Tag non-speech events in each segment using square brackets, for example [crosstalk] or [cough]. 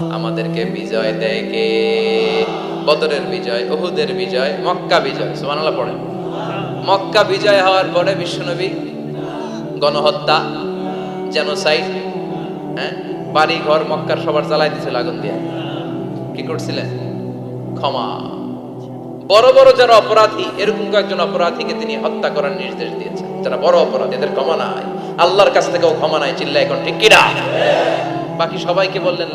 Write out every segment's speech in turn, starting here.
আমাদেরকে বিজয় দেয় কে? বদরের বিজয় ওহুদের বিজয়, মক্কা বিজয়, সুবহানাল্লাহ পড়েন। মক্কা বিজয় হওয়ার পরে বিশ্বনবী গণহত্যা জেনোসাইড হ্যাঁ? বাড়ি ঘর মক্কার সবার জ্বালাই দিছিল আগুন দিয়ে। কি করছিলেন? ক্ষমা। বড় বড় যারা অপরাধী, এরকম কয়েকজন অপরাধীকে তিনি হত্যা করার নির্দেশ দিয়েছেন। যারা বড় অপরাধী, এদের ক্ষমা নাই। আল্লাহর কাছ থেকেও ক্ষমা নাই চিল্লা এখন, ঠিক কিনা? বাকি সবাইকে বললেন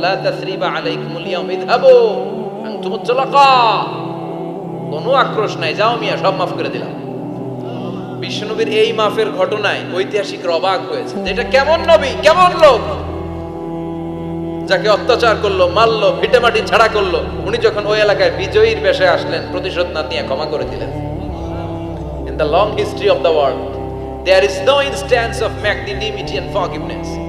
কোনো আক্রোশ নাই। যাও মিয়া, সব মাফ করে দিলাম। বিশ্বনবীর এই মাফের ঘটনায় ঐতিহাসিকরা অবাক হয়েছে। এটা কেমন নবী? কেমন লোক? যাকে অত্যাচার করল, মারলো, ভিটেমাটি ছাড়া করল, উনি যখন ওই এলাকায় বিজয়ীর বেশে আসলেন প্রতিশোধ না নিয়ে ক্ষমা করে দিলেন। In the long history of the world there is no instance of magnanimity and forgiveness.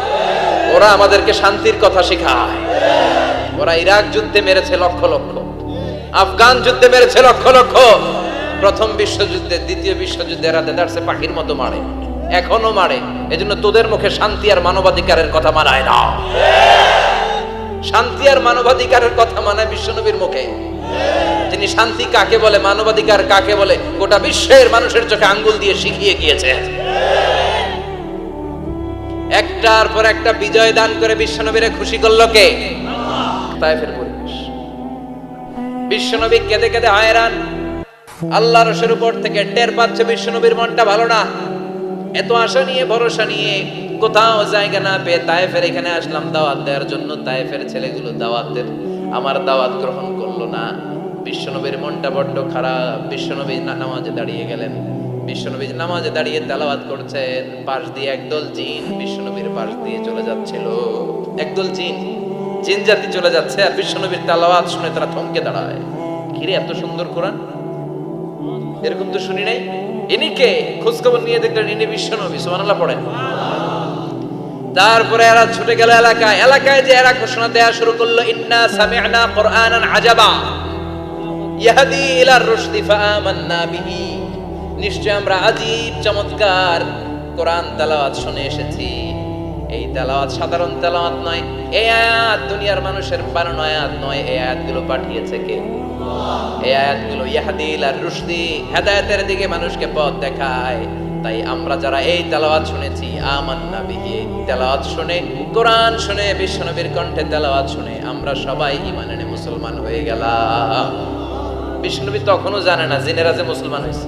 ওরা আমাদেরকে শান্তির কথা শেখায়। ওরা ইরাক যুদ্ধে মেরেছে লক্ষ লক্ষ। আফগান যুদ্ধে মেরেছে লক্ষ লক্ষ। প্রথম বিশ্বযুদ্ধে, দ্বিতীয় বিশ্বযুদ্ধে এরা দেদারসে পাখির মতো মারে। এখনও মারে। এজন্য তোদের মুখে শান্তি আর মানবাধিকারের কথা মানায় না। শান্তি আর মানবাধিকারের কথা মানায় বিশ্বনবীর মুখে। তিনি শান্তি কাকে বলে, মানবাধিকার কাকে বলে, গোটা বিশ্বের মানুষের চোখে আঙ্গুল দিয়ে শিখিয়ে গিয়েছে একটার পর একটা বিজয় দান করে বিশ্বনবীরে খুশি করল কে? তাইফের পরিবেশ। বিশ্বনবী কেঁদে কেঁদে হায়রান। আল্লাহ রসের উপর থেকে টের পাচ্ছে বিশ্বনবীর মনটা ভালো না। এত আশা নিয়ে, ভরসা নিয়ে কোথাও জায়গা না পেয়ে তায়েফের এখানে আসলাম দাওয়াত দেওয়ার জন্য। তায়েফের ছেলেগুলো দাওয়াতের আমার দাওয়াত গ্রহণ করল না। বিশ্বনবীর মনটা বড্ড খারাপ। বিশ্বনবী নামাজে দাঁড়িয়ে গেলেন। বিশ্বনবী নামাজে দাঁড়িয়ে তেলাওয়াত করছেন পাশ দিয়ে একদল জিন বিশ্বনবীর পাশ দিয়ে চলে যাচ্ছিল। একদল জিন জিন জাতি চলে যাচ্ছে আর বিশ্বনবীর তেলাওয়াত শুনে তারা থমকে দাঁড়ায়। ঘিরে এত সুন্দর কোরআন? এরকম তো শুনি নাই? ইনি কে? খোঁজখবর নিয়ে দেখলেন ইনি বিশ্বনবী, সুবহানাল্লাহ পড়েন। তারপরে এরা ছুটে গেল এলাকায়। এলাকায় যে এরা ঘোষণা দেয়া শুরু করল, ইন্না সামি'না কুরআনান আজাবা। ইয়াহদি ইলা রুশদি ফাআমান্না বিহি। নিশ্চয় আমরা আজীব চমৎকার কোরআন তেলাওয়াত শুনে এসেছি। এই তেলাওয়াত সাধারণ তেলাওয়াত নয়, এই আয়াত দুনিয়ার মানুষের বানানো আয়াত নয়, এই আয়াতগুলো পাঠিয়েছে কে? এই আয়াতগুলো ইয়াহদিল আর রুশদি হেদায়েতের দিকে মানুষকে পথ দেখায়। তাই আমরা যারা এই তেলাওয়াত শুনেছি, আমান্না বিহি তেলাওয়াত শুনে, কোরআন শুনে, বিশ্বনবীর কণ্ঠে তেলাওয়াত শুনে, আমরা সবাই ঈমান এনে মুসলমান হয়ে গেলাম। বিশ্বনবী তখনও জানে না জিনেরা যে মুসলমান হয়েছে।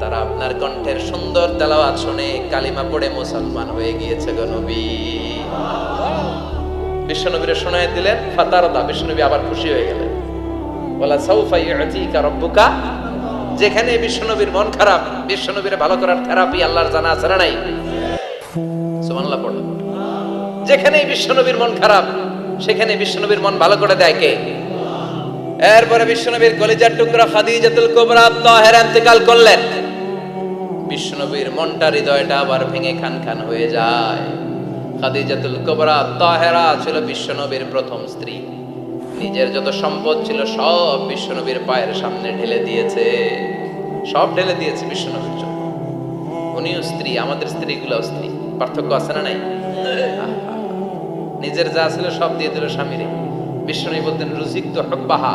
তারা আপনার কণ্ঠের সুন্দর তেলাওয়াত শুনে কালিমা পড়ে মুসলমান হয়ে গিয়েছে গো নবী। বিশ্বনবীরে শোনায় দিলেন, ফাতারদা বিশ্বনবী আবার খুশি হয়ে গেলেন। বলা সাউফা ইউতিকা রব্বুকা যেখানে বিশ্বনবীর মন খারাপ, বিশ্বনবীরে ভালো করার থেরাপি আল্লাহর জানা আছে না নাই? সুবহানাল্লাহ, পড়ো। যেখানে বিশ্বনবীর মন খারাপ, সেখানে বিশ্বনবীর মন ভালো করে দেয় কে? এরপরে বিশ্বনবীর কলিজার টুকরা খাদিজাতুল কুবরা তাহেরা ইন্তেকাল করলেন। বিশ্বনবীর মনটা হৃদয়টা আবার ভেঙে খান খান হয়ে যায়। খাদিজাতুল কুবরা, তাহেরা ছিল বিশ্বনবীর প্রথম স্ত্রী। নিজের যত সম্পদ ছিল সব বিশ্বনবীর পায়ের সামনে ঢেলে দিয়েছে। সব ঢেলে দিয়েছে বিশ্বনবীর জন্য। উনিও স্ত্রী, আমাদের স্ত্রীগুলোও স্ত্রী। পার্থক্য আছে না নাই? নিজের যা ছিল সব দিয়ে দিল স্বামীরে। বিশ্বনবী বলতেন রুজিক তো হব্বাহা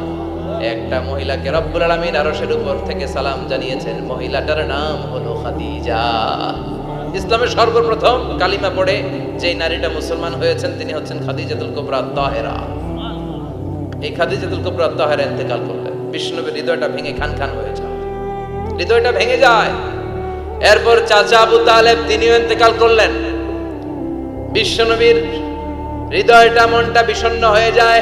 একটা মহিলাকে রব্বুল আলামিন আরশের উপর থেকে সালাম জানিয়েছেন। মহিলাটার নাম হলো খাদিজা। ইসলামের সর্বপ্রথম কালিমা পড়ে যে নারীটা মুসলমান হয়েছেন, তিনি হচ্ছেন খাদিজাতুল কুবরা তাহেরা এই খাদিজাতুল কুবরা তাহেরা ইন্তেকাল করলেন বিষ্ণুনবীর হৃদয়টা ভেঙে খান খান হয়ে যায়। হৃদয়টা ভেঙে যায়। এরপর চাচা আবু তালেব তিনিও ইন্তেকাল করলেন। বিশ্বনবীর হৃদয়টা, মনটা বিষণ্ণ হয়ে যায়।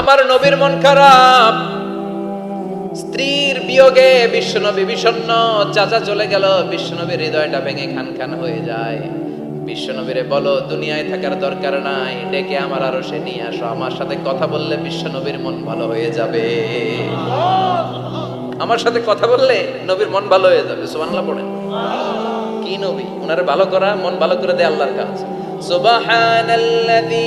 আমার নবীর মন খারাপ। স্ত্রীর বিয়োগে বিশ্বনবী বিষণ্ণ চাচা চলে গেল, বিশ্বনবীর হৃদয়টা ভেঙে খান খান হয়ে যায়। বিশ্বনবীরে বলো, দুনিয়ায় থাকার দরকার নাই, ডেকে আমার আরও সে নিয়ে আসো, আমার সাথে কথা বললে বিশ্বনবীর মন ভালো হয়ে যাবে। আমার সাথে কথা বললে নবীর মন ভালো হয়ে যাবে পড়েন। কি নবী? ওনারে ভালো করা, মন ভালো করে দেয় আল্লাহর কাজ। সুবহানাল্লাযী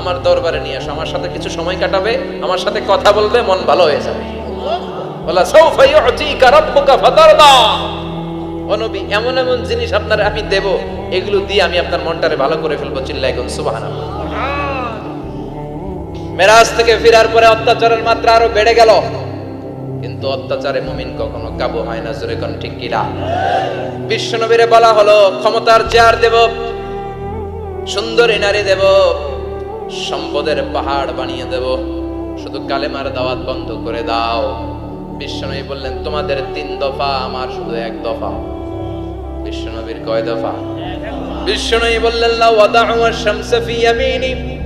আমার দরবারে নিয়ে আসো, আমার সাথে কিছু সময় কাটাবে, আমার সাথে কথা বলবে, মন ভালো হয়ে যাবে। বলা, সৌফা ইউতিকা রাব্বুকা ফাতারদা। ও নবী, এমন এমন জিনিস আপনার আমি দেব, এগুলো দিয়ে আমি আপনার মনটারে ভালো করে ফেলব কোন সুবহানাল্লাহ। মেরাজ থেকে ফেরার পরে অত্যাচারের মাত্রা আরও বেড়ে গেল। কিন্তু অত্যাচারে মুমিন কখনো কাবু হয় না, জোরে কোন ঠিক কিনা? বিশ্বনবীরে বলা হলো, ক্ষমতার চেয়ার দেব, সুন্দরী নারী দেব। সম্পদের পাহাড় বানিয়ে দেব। শুধু কালেমার দাওয়াত বন্ধ করে দাও। বিশ্বনবী বললেন, তোমাদের তিন দফা, আমার শুধু এক দফা। বিশ্বনবীর কয় দফা? বিশ্বনবী বললেন, লা ওয়াদাউ আশ-শামসা ফি ইয়ামিনি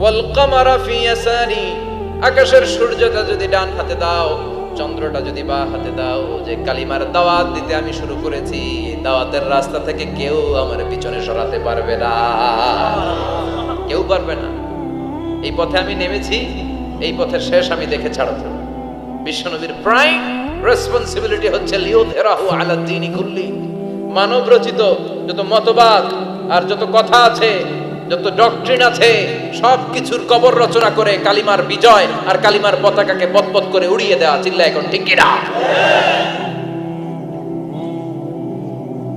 ওয়াল কামারা ফি ইয়াসারি আকাশের সূর্যটা যদি ডান হাতে দাও, চন্দ্রটা যদি বা হাতে দাও, যে কালিমার দাওয়াত দিতে আমি শুরু করেছি, দাওয়াতের রাস্তা থেকে কেউ আমার পিছনে সরাতে পারবে না। কেউ পারবে না। এই পথে আমি নেমেছি, এই পথের শেষ আমি দেখে ছাড়াতে বিশ্বনবীর প্রাইম রেসপন্সিবিলিটি হচ্ছে লিওধেরাহু আলা দ্বীনি কুল্লি। মানব রচিত যত মতবাদ আর যত কথা আছে, যত ডক্ট্রিন আছে সব কিছুর কবর রচনা করে কালিমার বিজয় আর কালিমার পতাকাকে পতপত করে উড়িয়ে দেওয়া চিল্লা এখন, ঠিক কিনা?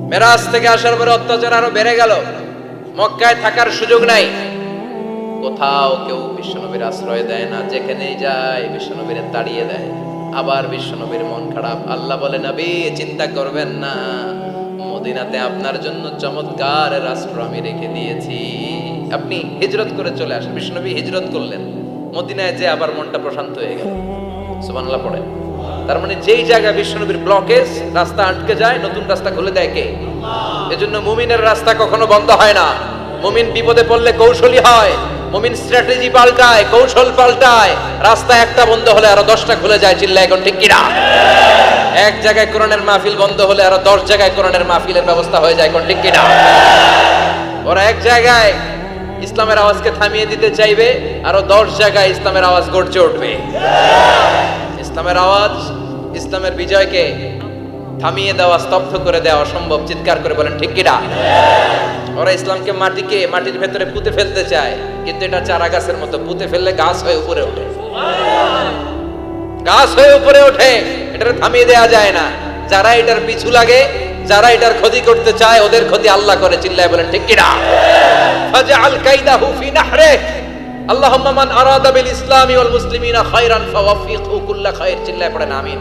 মেরাজ থেকে আসার পরে অত্যাচার আরও বেড়ে গেল। মক্কায় থাকার সুযোগ নাই। কোথাও কেউ বিশ্বনবীর আশ্রয় দেয় না, যেখানেই যায় বিশ্বনবীর তাড়িয়ে দেয়। আবার বিশ্বনবীর মন খারাপ। আল্লাহ বলে, নবী, চিন্তা করবেন না। মদিনাতে আপনার জন্য চমৎকার রাষ্ট্র আমি রেখে দিয়েছি। আপনি হিজরত করে চলে আসেন। বিশ্বনবী হিজরত করলেন। মদিনায় যে আবার মনটা প্রশান্ত হয়ে গেল। সুবহানাল্লাহ পড়ে। তার মানে যেই জায়গায় বিশ্বনবীর ব্লকেজ রাস্তা আটকে যায়, নতুন রাস্তা খুলে দেয় কে? এজন্য মুমিনের রাস্তা কখনো বন্ধ হয় না। মুমিন বিপদে পড়লে কৌশলী হয়। মুমিন স্ট্র্যাটেজি পাল্টায়, কৌশল পাল্টায় রাস্তা একটা বন্ধ হলে আরও দশটা খুলে যায় চিল্লা এখন ঠিক কিনা? এক জায়গায় কোরআনের মাহফিল বন্ধ হলে আরও দশ জায়গায় কোরআনের মাহফিলের ব্যবস্থা হয়ে যায়, এখন ঠিক কিনা? ওরা এক জায়গায় ইসলামের আওয়াজকে থামিয়ে দিতে চাইবে, আরও দশ জায়গায় ইসলামের আওয়াজ গর্জে উঠবে। ইসলামের আওয়াজ, ইসলামের বিজয়কে থামিয়ে দেওয়া, স্তব্ধ করে দেওয়া অসম্ভব। চিৎকার করে বলেন, ঠিক কিনা ওরা ইসলামকে মাটিকে মাটির ভেতরে পুঁতে ফেলতে চায়, কিন্তু এটা চারা গাছের মতো। পুঁতে ফেললে গাছ হয়ে উপরে ওঠে। গাছ হয়ে উপরে ওঠে। এটা থামিয়ে দেওয়া যায় না। যারা এটার পিছু লাগে, যারা এটার ক্ষতি করতে চায়, ওদের ক্ষতি আল্লাহ করে, চিল্লায় বলেন, ঠিক কিনা ফাজআল কাইদাহু ফি নাহরে। আল্লাহুম্মা মান আরাদা বিল ইসলামি ওয়াল মুসলিমিনা খায়রান ফাওয়াফিকহু কুল্লা খায়র, চিল্লায় পড়েন, আমিন।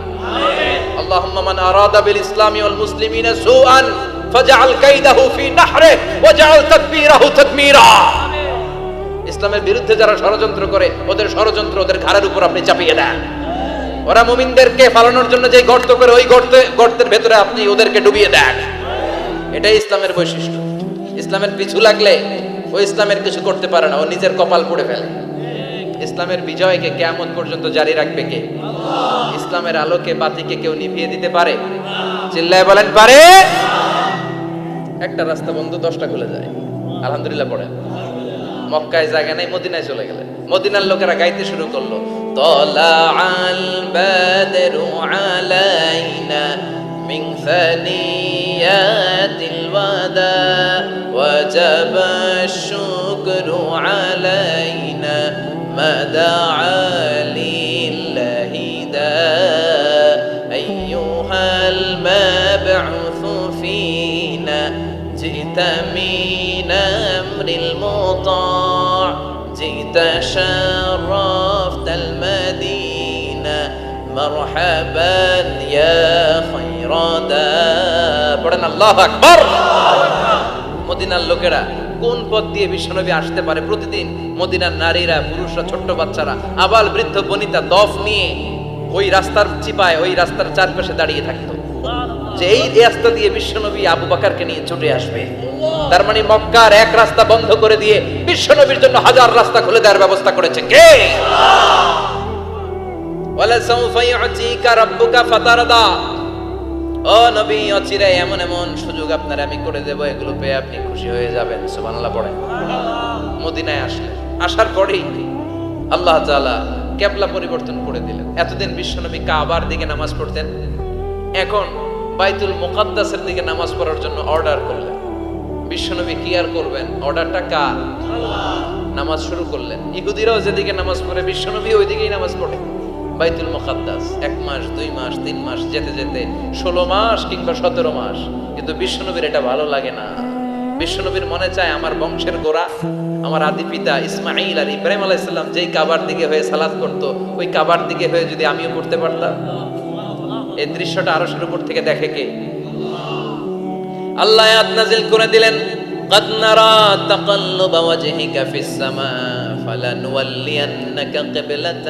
আল্লাহুম্মা মান আরাদা বিল ইসলামি ওয়াল মুসলিমিনা সুআন ফাজআল কাইদাহু ফি নাহরে ওয়াজআল তাদবীরাহু তাদমীরা। ইসলামের বিরুদ্ধে যারা ষড়যন্ত্র করে, ওদের ষড়যন্ত্র ওদের ঘাড়ের উপর আপনি চাপিয়ে দেন। ওরা মুমিনদেরকে পালানোর জন্য যে গর্ত করে, ওই গর্তে, গর্তের ভেতরে আপনি ওদেরকে ডুবিয়ে দেন। এটাই ইসলামের বৈশিষ্ট্য। ইসলামের পিছু লাগলে ও ইসলামের কিছু করতে পারে না, ও নিজের কপাল পুড়ে ফেলে। ইসলামের বিজয়কে কেমন পর্যন্ত জারি রাখবে কে? ইসলামের আলোকে বাতিকে কেউ নিভিয়ে দিতে পারে? চিল্লায় বলেন, পারে। একটা রাস্তা বন্ধ, দশটা খুলে যায়। আলহামদুলিল্লাহ পড়ে। মক্কায় জায়গা নাই, মদিনায় চলে গেলেন। মদিনার লোকেরা গাইতে শুরু করল তলা আল বাদরু আলাইনা من ثنيات الوداع وجب الشكر علينا ما دعا لله داء أيها المبعوث فينا جئت من أمر المطاع جئت شرفت المدينة. مرحبا يا خير মদিনার লোকেরা কোন পথ দিয়ে বিশ্বনবী আসতে পারে প্রতিদিন? মদিনার নারীরা পুরুষরা ছোট্ট বাচ্চারা আবাল বৃদ্ধ বনিতা দফ নিয়ে ওই রাস্তার চিপায় ওই রাস্তার চারপাশে দাঁড়িয়ে থাকতো। যে এই রাস্তা দিয়ে বিশ্বনবী আবু বাকারকে নিয়ে ছুটে আসবে। তার মানে মক্কার এক রাস্তা বন্ধ করে দিয়ে বিশ্বনবীর জন্য হাজার রাস্তা খুলে দেওয়ার ব্যবস্থা করেছে কে? ওয়ালা সাউফা ইউতিকা রাব্বুকা ফাতারদা। ও নবী, অচিরে এমন এমন সুযোগ আপনার আমি করে দেব, এগুলো পেয়ে আপনি খুশি হয়ে যাবেন। সুবহানাল্লাহ, পড়েন। মদিনায় আসলেন। আসার পরেই আল্লাহ তাআলা কেবলা পরিবর্তন করে দিলেন। এতদিন বিশ্বনবী কাবার দিকে নামাজ পড়তেন। এখন বাইতুল মুকাদ্দাসের দিকে নামাজ পড়ার জন্য অর্ডার করলেন। বিশ্বনবী কি আর করবেন? অর্ডারটা কার? নামাজ শুরু করলেন। ইহুদিরাও যেদিকে নামাজ পড়ে, বিশ্বনবী ওইদিকেই নামাজ পড়ে। বাইতুল মুকাদ্দাস এক মাস দুই মাস তিন মাস যেতে যেতে ষোলো মাস কিংবা সতেরো মাস কিন্তু বিশ্বনবীর এটা ভালো লাগে না বিশ্বনবীর মনে চায় আমার বংশের গোড়া আমার আদি পিতা ইসমাইল আর ইব্রাহিম আলাইসাল্লাম যেই কাবার দিকে হয়ে সালাদ করত ওই কাবার দিকে হয়ে যদি আমিও করতে পারতাম এই দৃশ্যটা আরশের উপর থেকে দেখে কে আল্লাহ আয়াত নাজিল করে দিলেন قد نرى تقلب وجهك في السماء فلنولينك قبلة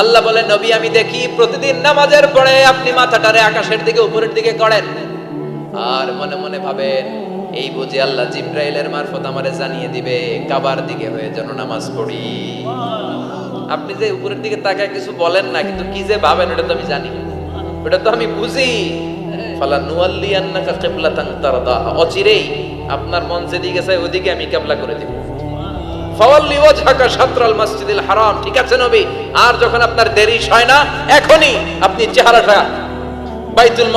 আল্লাহ বলে নবী, আমি দেখি প্রতিদিন নামাজের পরে আপনি মাথাটারে আকাশের দিকে, উপরের দিকে করেন। আর মনে মনে ভাবেন, এই বুঝে আল্লাহ জিব্রাইলের মারফত আমারে জানিয়ে দিবে, কাবার দিকে হয়ে যেন নামাজ পড়ি। আপনি যে উপরের দিকে তাকায় কিছু বলেন না, কিন্তু কি যে ভাবেন, ওটা তো আমি জানি ওটা তো আমি বুঝি। ফালা নুয়াল্লি আন্নাকা কিবলাতান তারদাহা, অচিরেই আপনার মন যেদিকে চায় ওদিকে আমি কিবলা করে দেব। হারাম, ঠিক আছে নবী? আর যখন আপনার দেরি না আপনি চেহারাটা বাইতুল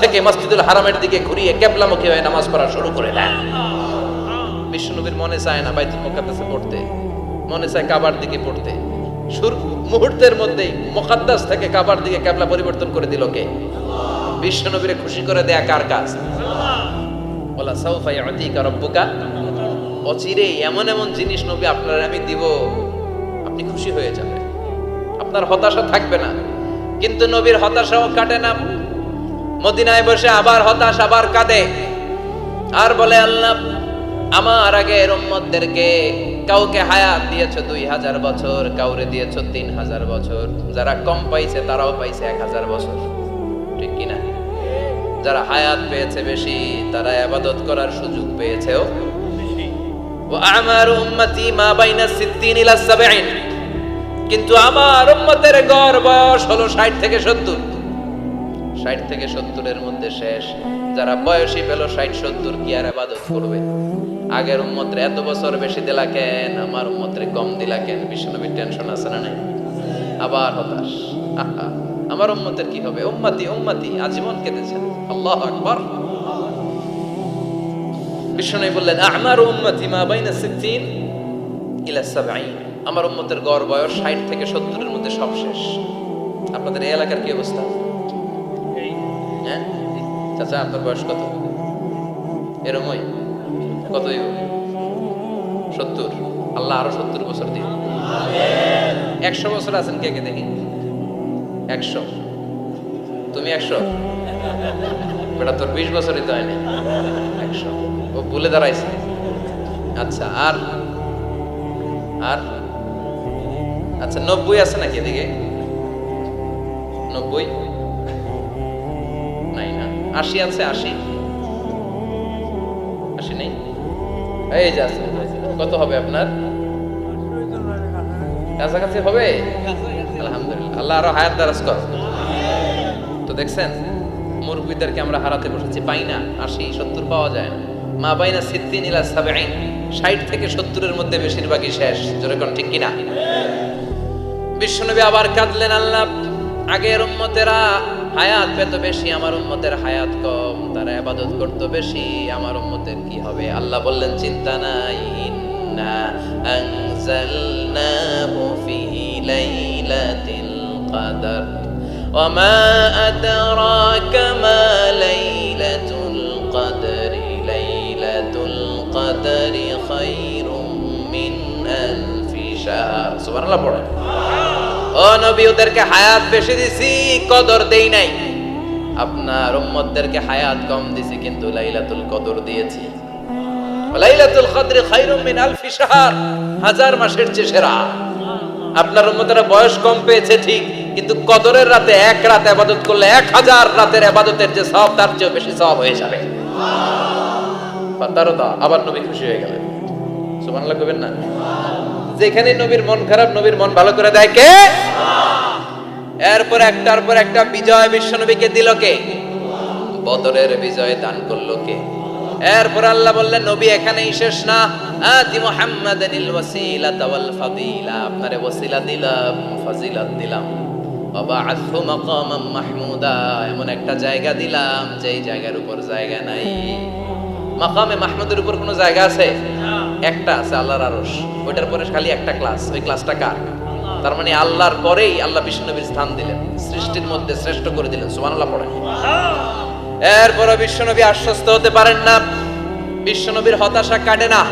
থেকে মসজিদুল হারামের দিকে ঘুরিয়ে নামাজ পড়া শুরু করে মনে চায় না বাইতুল পড়তে, মনে চায় কাবার দিকে পড়তে। মুহূর্তের মধ্যেই মুকাদ্দাস থেকে কাবার দিকে কেবলা পরিবর্তন করে দিল কে? বিশ্বনবীরে খুশি করে দেয়া কার কাজ? বলা, সাউফা ইয়াতিকা রাব্বুকা? অচিরে এমন এমন জিনিস নবী আপনার আমি দিব, আপনি খুশি হয়ে যাবেন। আপনার হতাশা থাকবে না। কিন্তু নবীর হতাশাও কাটে না। মদিনায় বসে আবার হতাশ, আবার কাঁদে। আর বলে, আল্লাহ, আমার আগের উম্মতদেরকে কাউকে হায়াত দিয়েছ দুই হাজার বছর, কাউরে দিয়েছ তিন হাজার বছর। যারা কম পাইছে, তারাও পাইছে এক হাজার বছর। ঠিক কিনা? যারা হায়াত পেয়েছে বেশি, তারা আবাদত করার সুযোগ পেয়েছেও। আমার উম্মতি মা বাইনা কিন্তু আমার উম্মতের গড় বয়স হলো ষাট থেকে সত্তর। ষাট থেকে সত্তরের মধ্যে শেষ। যারা বয়সী পেল ষাট সত্তর কি আর আবাদত করবে? আগের উম্মতরে এত বছর বেশি দিলা কেন? আমার উম্মতরে কম দিলা কেন? বিশ্বনবীর টেনশন আছে না নাই? আবার হতাশ। আহা [laughs] আমার উম্মতের কি হবে? উম্মতি উম্মতি আজীবন কেঁদেছেন আল্লাহ আকবার। বিশ্বনবী বললেন আমার উম্মতি মা বাইনা সিদ্দিন ইলা সাবঈন। আমার উম্মতের গড় বয়স ষাট থেকে সত্তরের মধ্যে সব শেষ। আপনাদের এই এলাকার কি অবস্থা? হ্যাঁ? চাচা আপনার বয়স কত? এরমই। কত সত্তর। আল্লাহ আরও সত্তর বছর দিন। একশো বছর আছেন কে কে দেখি? একশো। তুমি একশো? বেটা, তোর বিশ বছরই তো হয়নি। একশো। ও ভুলে দাঁড়াইছে। আচ্ছা আর? আর? আচ্ছা নব্বই আছে নাকি এদিকে? নব্বই? নাই না। আশি আছে, আশি। আশি নেই? এই যে আছে। কত হবে আপনার? কাছাকাছি হবে? আল্লাহ আরও হায়াত দারাজ কর। তো দেখছেন, মুরব্বীদেরকে আমরা হারাতে বসেছি। পাই না, আশি, সত্তর পাওয়া যায় না। মা বাইনা সিদ্দিন ইলা সাবেইন ষাট থেকে সত্তরের মধ্যে বেশিরভাগই শেষ। জোরে কোন ঠিক কিনা? বিশ্বনবী আবার কাঁদলেন, আল্লাহ, আগের উম্মতেরা হায়াত পেত বেশি, আমার উম্মতের হায়াত কম, তারা আবাদত করতো বেশি, আমার উম্মতের কি হবে? আল্লাহ বললেন, চিন্তা নাই, ইন্না আনজালনাহু ফি লাইলাতিল কদর وما أدراك ما ليلة القدر ليلة القدر خير من ألف شهر سبحان الله পড়ে ও নবী ওদেরকে হায়াত বেশি দিছি কদর দেই নাই আপনার উম্মতদেরকে হায়াত কম দিছি কিন্তু লাইলাতুল কদর দিয়েছি লাইলাতুল কদর খায়রুম মিন আলফি শাহর হাজার মাসের চেয়ে সেরা আপনার উম্মতেরা বয়স কম পেয়েছে ঠিক কিন্তু কদরের রাতে এক রাত আবাদত করলে এক হাজার রাতের আবাদতের যে সব, তার চেয়ে বেশি সব হয়ে যাবে। আবার নবী খুশি হয়ে গেলেন। সুবহানাল্লাহ কবেন না? যেখানে নবীর মন খারাপ, নবীর মন ভালো করে দেয় কে? এরপর একটার পর একটা বিজয় বিশ্ব নবীকে দিল কে? বদরের বিজয় দান করল কে? এরপর আল্লাহ বললেন, নবী, এখানেই শেষ না। আতি মুহাম্মাদানিল ওয়াসিলাতা ওয়াল ফাদিলা। আপনারে ওয়াসিলা দিলাম, ফাজিলাত দিলাম। বাবা আযহু মাকামাম মাহমুদা, এমন একটা জায়গা দিলাম যেই জায়গার উপর জায়গা নাই। মাকামে মাহমুদের উপর কোনো জায়গা আছে? একটা আছে, আল্লাহর আরশ। ওইটার পরে খালি একটা ক্লাস। ওই ক্লাসটা কার? তার মানে আল্লাহর পরেই আল্লাহ বিষ্ণুনবীর স্থান দিলেন। সৃষ্টির মধ্যে শ্রেষ্ঠ করে দিলেন, সুবহানাল্লাহ পড়েন। এরপরও বিশ্বনবী আশ্বস্ত হতে পারেন না। বিশ্বনবীর হতাশা কাটে না।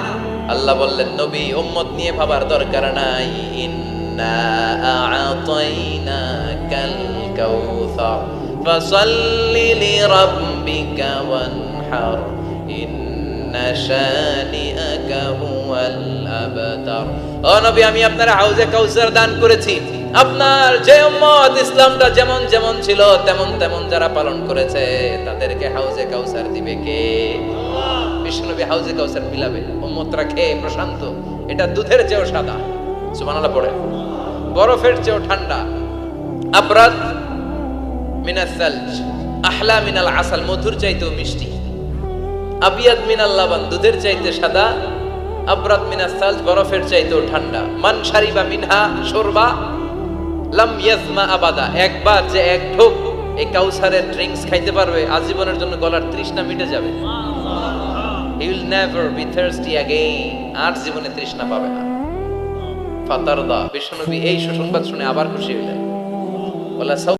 আল্লাহ বললেন, নবী, উম্মত নিয়ে ভাবার দরকার নাই। আ'তাইনাকাল কাউসার ফাসাল্লি লিরাব্বিকা ওয়ানহার ইন্না শানিআকা হুয়াল আবতার ও নবী, আমি আপনার হাউজে কাউসার দান করেছি। আপনার যে উম্মত ইসলামটা যেমন যেমন ছিল, তেমন তেমন যারা পালন করেছে, তাদেরকে হাউজে কাউসার দিবে কে? বিষ্ণুনবী হাউজে কাউসার পিলাবে, উম্মতরা খেয়ে প্রশান্ত। এটা দুধের চেয়েও সাদা। সুবহানাল্লাহ পড়ে। বরফের চেয়েও ঠান্ডা। আবরাদ মিনাস সালজ, আহলা মিনাল আসাল, মধুর চাইতেও মিষ্টি। আবিয়াদ মিনাল লাবান, দুধের চাইতে সাদা। আবরাত মিনাস সালজ, বরফের চাইতেও ঠান্ডা। মান শারিবা মিনহা শোরবা, লাম ইয়াজমা আবাদা। একবার যে এক ঢোক, এই কাউসারের ড্রিঙ্কস খাইতে পারবে, আজীবনের জন্য গলার তৃষ্ণা মিটে যাবে। He will never be thirsty again আর জীবনে তৃষ্ণা পাবে না। ফাতারদা বিশ্বনবী এই সুসংবাদ শুনে আবার খুশি হইলেন। বলে